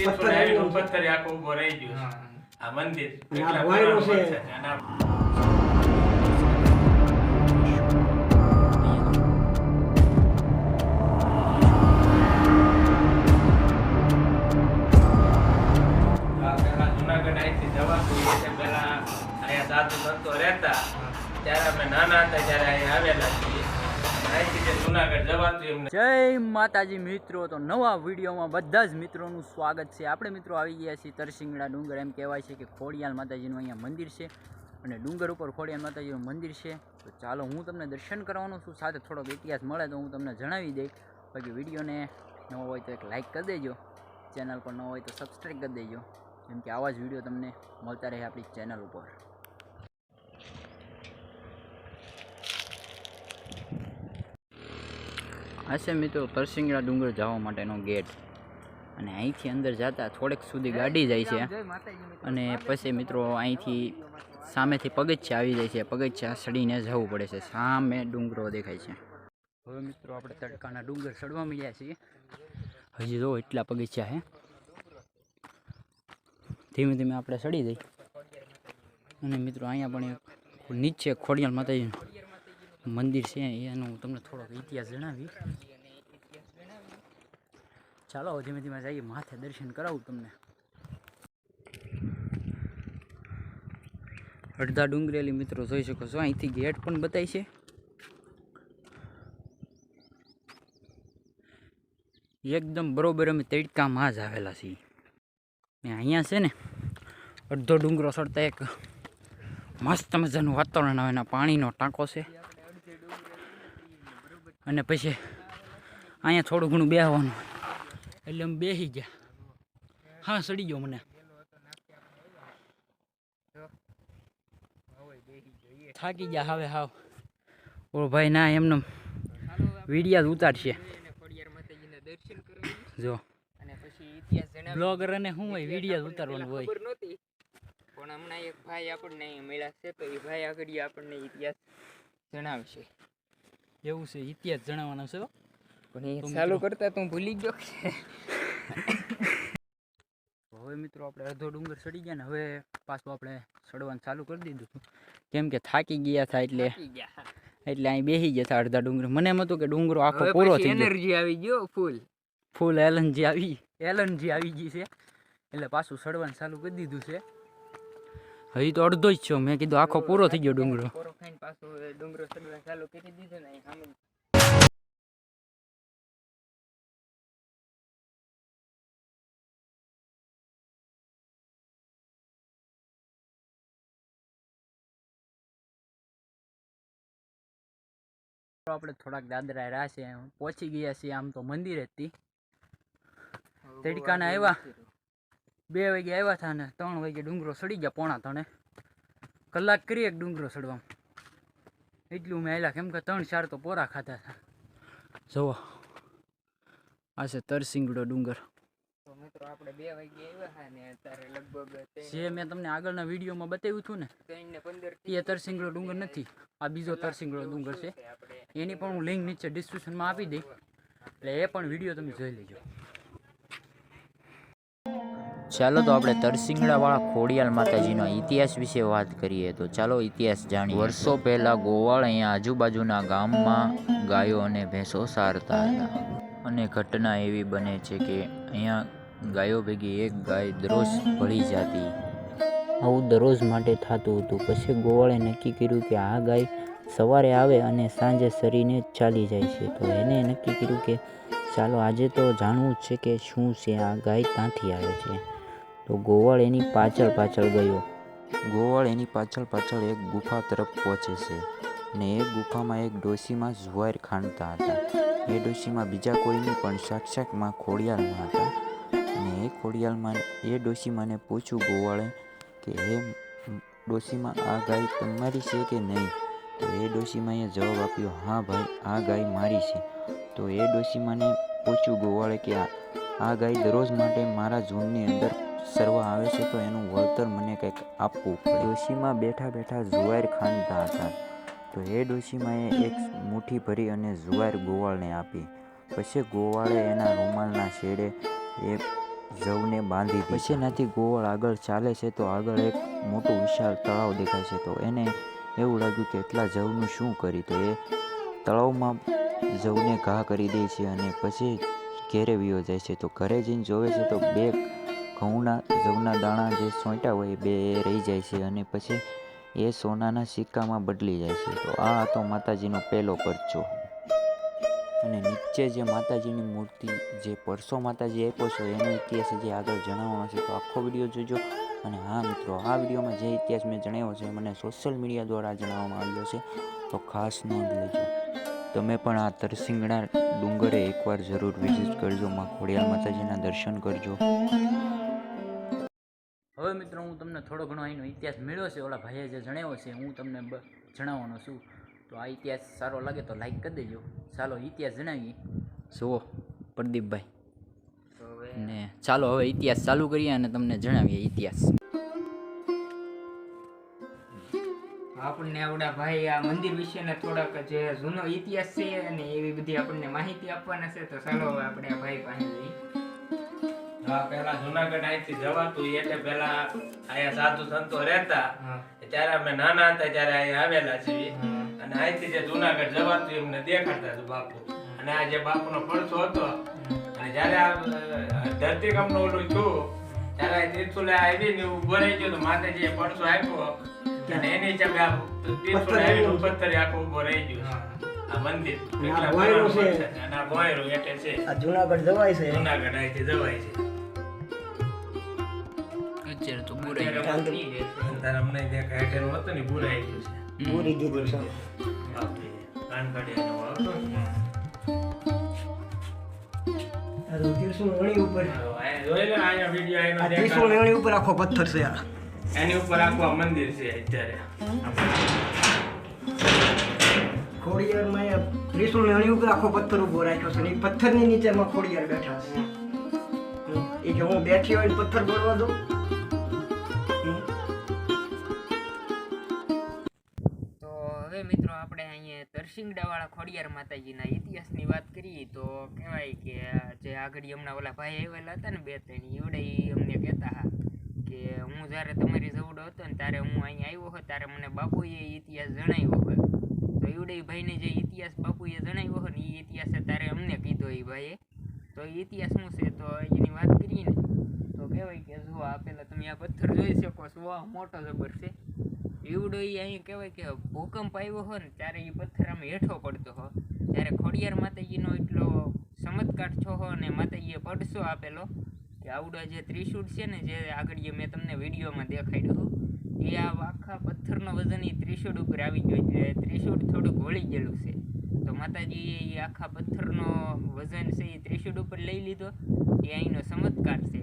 પથ્થર આખો રહી ગયો. આ મંદિર માતાજી મિત્રો, તો નવા વિડીયોમાં બધા જ મિત્રોનું સ્વાગત છે. આપણે મિત્રો આવી ગયા છીએ તરસિંગડા ડુંગર. એમ કહેવાય છે કે ખોડિયાલ માતાજીનું અહીંયા મંદિર છે અને ડુંગર ઉપર ખોડિયાલ માતાજીનું મંદિર છે. તો ચાલો હું તમને દર્શન કરવાનો છું. સાથે થોડોક ઇતિહાસ મળે તો હું તમને જણાવી દઈ બાકી વિડીયોને નવો હોય તો એક લાઇક કરી દેજો. ચેનલ પર ન હોય તો સબસ્ક્રાઈબ કરી દેજો. કેમ કે આવા જ વીડિયો તમને મળતા રહે આપણી ચેનલ ઉપર. આ છે મિત્રો, તરસિંગડા ડુંગર જવા માટેનો ગેટ. અને અહીંથી અંદર જતા થોડેક સુધી ગાડી જાય છે. અને પછી મિત્રો, અહીંથી સામેથી પગથિયા આવી જાય છે. પગથિયા સડીને જવું પડે છે. સામે ડુંગરો દેખાય છે. હવે મિત્રો, આપણે તડકાના ડુંગર ચડવા મળ્યા છીએ. હજી જો એટલા પગથિયા છે. ધીમે ધીમે આપણે સડી જઈ અને મિત્રો, અહીંયા પણ એક નીચે ખોડિયાલ માતાજીનું મંદિર છે એનો તમને થોડોક ઇતિહાસ જણાવી ચાલો ધીમે ધીમે જઈએ. માથે દર્શન કરાવું તમને. અડધા ડુંગરેલી મિત્રો જોઈ શકો છો. અહીંથી ગેટ પણ બતાય છે. એકદમ બરોબર અમે તડકામાં જ આવેલા છીએ. ને અહીંયા છે ને, અડધો ડુંગરો સરતા એક મસ્ત મજાનું વાતાવરણ આવે એના પાણીનો ટાંકો છે. અને પછી અહીંયા થોડું ઘણું બેહવાનું. એટલે અમે બેસી ગયા. હા, સડી ગયો મને. થાકી ગયા હવે હાવ. ઓ ભાઈ ના એમને વિડિયા જ ઉતારશે. જો. બ્લોગર અને શું હોય? વિડિયા જ ઉતારવાનું હોય. પણ હમણાં એક ભાઈ આપણને મળ્યા છે, તો એ ભાઈ આગળ આપણને ઇતિહાસ જણાવશે. એવું છે ઇતિહાસ જણાવવાનો છે પણ એ ચાલુ કરતા તું ભૂલી ગયો હવે મિત્રો આપણે અડધો ડુંગર ચડી ગયા ને હવે પાછું આપણે ચડવાનું ચાલુ કરી દીધું કેમ કે થાકી ગયા હતા એટલે એટલે અહીં બેસી ગયા હતા અડધા ડુંગર. મને એમ હતું કે ડુંગરો આખો પૂરો થઈ એનર્જી આવી ગયો ફૂલ ફૂલ એલનજી આવી એલનજી આવી ગઈ છે. એટલે પાછું ચડવાનું ચાલુ કરી દીધું છે. હજી તો અડધો જ છો. મેં કીધું આખો પૂરો થઈ ગયો ડુંગરો. પૂરો ખાઈને પાછું હવે ડુંગરો ચાલુ કરી દીધો ને તો આપણે થોડાક દાદરા રહ્યા છે પહોંચી ગયા છીએ આમ તો મંદિર હતી તડકાના આવ્યા. બે વાગે આવ્યા હતા ને ત્રણ વાગે ડુંગરો સડી ગયા પોણા ત્રણે. કલાક કરી એક ડુંગરો સડવામાં. એટલું મેં આવેલા કેમ કે ત્રણ ચાર તો પોરા ખાતા હતા જુઓ. આ છે તરસિંગડો ડુંગર. મિત્રો આપણે બે વાગે આવ્યા હતા ને અત્યારે લગભગ જે મેં તમને આગળના વિડીયોમાં બતાવ્યું હતું ને ત્રણ પંદર એ તરસિંગડો ડુંગર નથી. આ બીજો તરસિંગડો ડુંગર છે. એની પણ હું લિંક નીચે ડિસ્ક્રિપ્શનમાં આપી દઈ એટલે એ પણ વીડિયો તમે જોઈ લેજો. ચાલો તો આપણે તરસિંગડાવાળા ખોડિયાલ માતાજીનો ઇતિહાસ વિશે વાત કરીએ તો ચાલો ઇતિહાસ જાણીએ. વર્ષો પહેલાં ગોવાળ અહીંયા આજુબાજુના ગામમાં ગાયો અને ભેંસો સારતા હતા. અને ઘટના એવી બને છે કે અહીંયા ગાયો ભેગી એક ગાય દરરોજ ભળી જતી. આવું દરરોજ માટે થતું હતું. પછી ગોવાળે નક્કી કર્યું કે આ ગાય સવારે આવે અને સાંજે સરીને ચાલી જાય છે. તો એને નક્કી કર્યું કે ચાલો આજે તો જાણવું જ છે કે શું છે. આ ગાય ક્યાંથી આવે છે? તો ગોવાળ એની પાછળ પાછળ ગયો. ગોવાળ એની પાછળ પાછળ એક ગુફા તરફ પહોંચે છે ને એ ગુફામાં એક ડોશીમાં જુવાર ખાંડતા હતા. એ ડોશીમાં બીજા કોઈ નહીં પણ સાક્ષાતમાં ખોડિયાલમાં હતા. અને એ ખોડિયાલમાં એ ડોશીમાને પૂછ્યું ગોવાળે કે એ ડોશીમાં, આ ગાય તમારી છે કે નહીં? તો એ ડોશીમાએ જવાબ આપ્યો, હા ભાઈ, આ ગાય મારી છે. તો એ ડોશીમાને પૂછ્યું ગોવાળે કે આ આ ગાય દરરોજ માટે મારા ઝૂંડની અંદર સરવા આવે છે તો એનું વળતર મને કંઈક આપવું ડોશીમાં બેઠા બેઠા જુવાર ખાંડતા હતા તો એ ડોશીમાએ એક મુઠ્ઠી ભરી અને જુવાર ગોવાળને આપી. પછી ગોવાળે એના રૂમાલના શેડે એ જવને બાંધી પછી એનાથી ગોવાળ આગળ ચાલે છે તો આગળ એક મોટું વિશાળ તળાવ દેખાય છે. તો એને એવું લાગ્યું કે એટલા જવનું શું કરી? તો એ તળાવમાં જવને ઘા કરી દે છે અને પછી ઘેરે વિયો જાય છે. તો ઘરે જઈને જોવે છે તો બે ઘઉંના જવના દાણા જે સોંટ્યા હોય બે એ રહી જાય છે અને પછી એ સોનાના સિક્કામાં બદલી જાય છે. તો આ હતો માતાજીનો પહેલો પરચો. અને નીચે જે માતાજીની મૂર્તિ, જે પરસો માતાજી આપ્યો છે, એનો ઇતિહાસ જે આગળ જણાવવાનો છે. તો આખો વીડિયો જોજો. અને હા મિત્રો, આ વિડીયોમાં જે ઇતિહાસ મેં જણાવ્યો છે મને સોશિયલ મીડિયા દ્વારા જણાવવામાં આવ્યો છે. તો ખાસ નોંધ લેજો. તમે પણ આ તરસિંગણા ડુંગરે એકવાર જરૂર વિઝિટ કરજો. માં ખોડિયાર માતાજીના દર્શન કરજો. હવે મિત્રો હું તમને થોડો ઘણો અહીંનો ઇતિહાસ મેળવ્યો છે. ઓલા ભાઈએ જે જણાવ્યો છે હું તમને જણાવવાનો છું. તો આ ઇતિહાસ સારો લાગે તો લાઈક કરી દેજો. ચાલો ઇતિહાસ જણાવીએ. જુઓ પ્રદીપભાઈ. તો હવે ને ચાલો હવે ઇતિહાસ ચાલુ કરીએ અને તમને જણાવીએ ઇતિહાસ. આપણને આવડા ભાઈ આ મંદિર વિશેના થોડાક જે જૂનો ઇતિહાસ છે અને એવી બધી આપણને માહિતી આપવાના છે. તો ચાલો હવે આપણે આ ભાઈ પાસે જઈએ. પેલા જુનાગઢ અહીંથી જવાતું એટલે પેલા અહીંયા સાધુ સંતો રહેતા. ત્યારે અમે નાના હતા ત્યારે અહીંયા આવેલા છીએ. અને અહીંથી જે જુનાગઢ જવાતું એમને દેખાડતા હતું બાપુ. અને આ જે બાપુનો પડછો હતો અને જ્યારે આ ધરતીકંપનું ઓલું થયું ત્યારે તીર્થુલે આવી ને ઊભો રહી ગયો તો માતાજીએ પડછો આપ્યો. અને એની જગ્યા આ ત્રિશુલે આવીને પથ્થર આખો ઊભો રહી ગયો. આ મંદિર. અને આ ભોંયરું એટલે છે. આ જુનાગઢ જવાય છે. જુનાગઢ અહીંથી જવાય છે. અત્યારે તો અત્યારે મંદિર છે. અંધાર અમને દેખાય હેઠેનું હતો ને ભૂરાઈ ગયું છે. બુરી દીધું છે. કાન કાઢીને એવો આવતો ને. આ તો ત્રિશુળ વણી ઉપર. જોઈ લે ને, અહીંયા video આ ત્રિશુળ વણી ઉપર આખો પથ્થર છે આ. એની ઉપર આખું મંદિર છે અત્યારે. ખોડિયારમાં અહીંયા ત્રિશુળ ઉપર આખો પથ્થર ઊભો રાખ્યો છે ને એ પથ્થરની નીચેમાં ખોડિયાર બેઠા છે. એ જો હું બેઠી હોય ને પથ્થર ભરવા દઉં. મિત્રો, આપણે અહીંયા તરસિંગડાવાળા ખોડિયાર માતાજીના ઇતિહાસની વાત કરીએ તો કહેવાય કે જે આગળ હમણાં ઓલા ભાઈ આવેલા હતા ને બે ત્રણ એવડે અમને કહેતા હા કે હું જ્યારે તમારી જવડો હતો ને ત્યારે હું અહીંયા આવ્યો હતો, ત્યારે મને બાપુએ ઇતિહાસ જણાવ્યો હોય તો એવડે ભાઈને જે ઇતિહાસ બાપુએ જણાવ્યો હોય ને એ ઇતિહાસ ત્યારે અમને કીધો એ ભાઈએ. તો ઇતિહાસ શું છે? તો એની વાત કરીએ ને. તો કહેવાય કે જો આ પેલા તમે આ પથ્થર જોઈ શકો છો મોટો જબર છે. એવડો એ અહીં કહેવાય કે ભૂકંપ આવ્યો હોય ને ત્યારે એ પથ્થર આમ હેઠો પડતો હો ત્યારે ખોડિયાર માતાજીનો એટલો ચમત્કાર છો હો અને માતાજીએ પડસો આપેલો કે આવડો જે ત્રિશુળ છે ને જે આગળ મેં તમને વિડીયોમાં દેખાડ્યું હતું, એ આ આખા પથ્થરનો વજન એ ત્રિશુળ ઉપર આવી ગયો છે. ત્રિશુળ થોડુંક વળી ગયેલું છે. તો માતાજીએ એ આખા પથ્થરનો વજન છે એ ત્રિશુળ ઉપર લઈ લીધો. એ અહીંનો ચમત્કાર છે.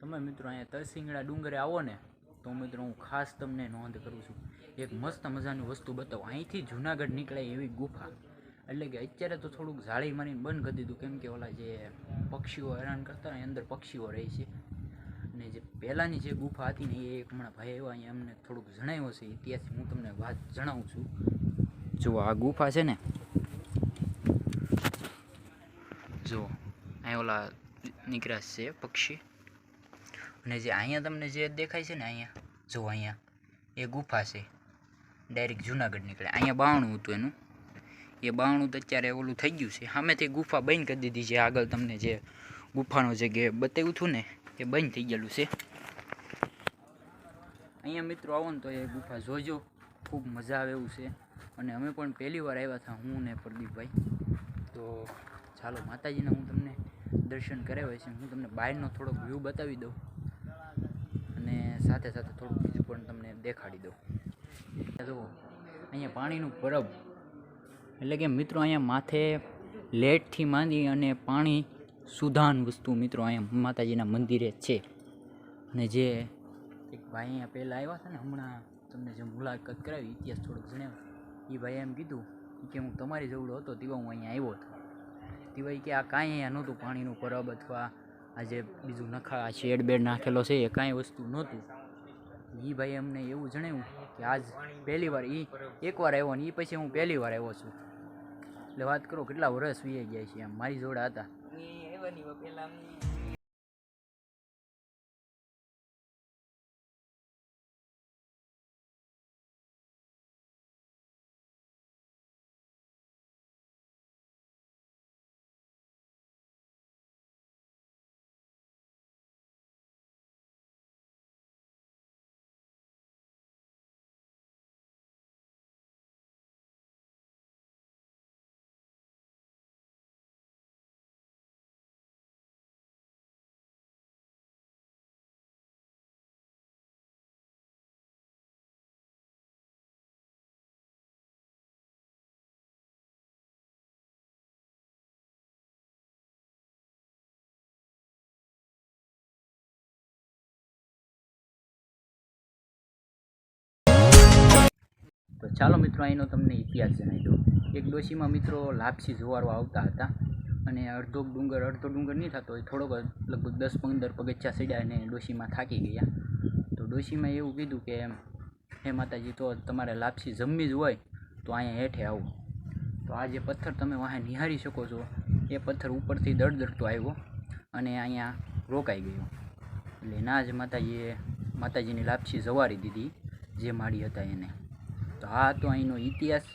તમે મિત્રો અહીંયા તરસિંગડા ડુંગરે આવો ને તો મિત્રો હું ખાસ તમને નોંધ કરું છું. એક મસ્ત મજાની વસ્તુ બતાવો. અહીંથી જુનાગઢ નીકળાય એવી ગુફા. એટલે કે અત્યારે તો થોડુંક જાળી મારીને બંધ કરી દીધું. કેમ કે ઓલા જે પક્ષીઓ હેરાન કરતા હોય અંદર પક્ષીઓ રહે છે. અને જે પહેલાંની જે ગુફા હતી ને એ એક હમણાં ભાઈ એવા અહીંયા અમને થોડુંક જણાવ્યો છે ઇતિહાસ હું તમને વાત જણાવું છું. જુઓ આ ગુફા છે ને જુઓ અહીં ઓલા નીકળ્યા છે પક્ષી. અને જે અહીંયા તમને જે દેખાય છે ને અહીંયા, જો અહીંયા, એ ગુફા છે. ડાયરેક્ટ જુનાગઢ નીકળે. અહીંયા બાવણું હતું એનું. એ બાવણું તો અત્યારે ઓલું થઈ ગયું છે. સામેથી ગુફા બંધ કરી દીધી છે. આગળ તમને જે ગુફાનો જે ગે બતાવ્યું હતું ને, એ બંધ થઈ ગયેલું છે. અહીંયા મિત્રો આવો ને તો એ ગુફા જોજો. ખૂબ મજા આવે એવું છે. અને અમે પણ પહેલી વાર આવ્યા હતા, હું ને પ્રદીપભાઈ. તો ચાલો માતાજીના હું તમને દર્શન કરાવ્યા છે. હું તમને બહારનો થોડોક વ્યૂ બતાવી દઉં. અને સાથે સાથે થોડુંક બીજું પણ તમને દેખાડી દઉં. જુઓ, અહીંયા પાણીનું પરબ એટલે કે મિત્રો અહીંયા માથે લેટથી માંડી અને પાણી સુધાન વસ્તુ મિત્રો અહીંયા માતાજીના મંદિરે છે. અને જે એક ભાઈ અહીંયા પહેલાં આવ્યા હતા ને, હમણાં તમને જે મુલાકાત કરાવી, ઇતિહાસ થોડોક જણાવ્યો. એ ભાઈએ એમ કીધું કે હું તમારી જેવડો હતો તેવા હું અહીંયા આવ્યો હતો. તેવાય કે આ કાંઈ અહીંયા નહોતું પાણીનું પરબ અથવા આ જે બીજું નખા શેડ બેડ નાખેલો છે, એ કાંઈ વસ્તુ નહોતું. એ ભાઈ અમને એવું જણાવ્યું કે આજ પહેલી વાર એ એકવાર આવ્યો ને એ પછી હું પહેલી વાર આવ્યો છું. એટલે વાત કરો, કેટલા વર્ષ વીએ ગયા છે આમ, મારી જોડે હતા. તો ચાલો મિત્રો અહીંનો તમને ઇતિહાસ જણાવી દઉં. એક ડોશીમાં મિત્રો લાપસી જુવારો આવતા હતા અને અડધો ડુંગર અડધો ડુંગર નહીં થતો એ થોડોક લગભગ દસ પંદર પગથિયા ચડ્યા અને ડોશીમાં થાકી ગયા. તો ડોશીમાં એવું કીધું કે હે માતાજી, તો તમારે લાપસી જમવી જ હોય, તો અહીંયા હેઠે આવો. તો આ જે પથ્થર તમે વાહે નિહાળી શકો છો, એ પથ્થર ઉપરથી દડદડતો આવ્યો અને અહીંયા રોકાઈ ગયો. એટલે ના જ માતાજીએ, માતાજીની લાપસી જવારી દીધી, જે માળી હતા એને. તો આ હતો અહીંનો ઇતિહાસ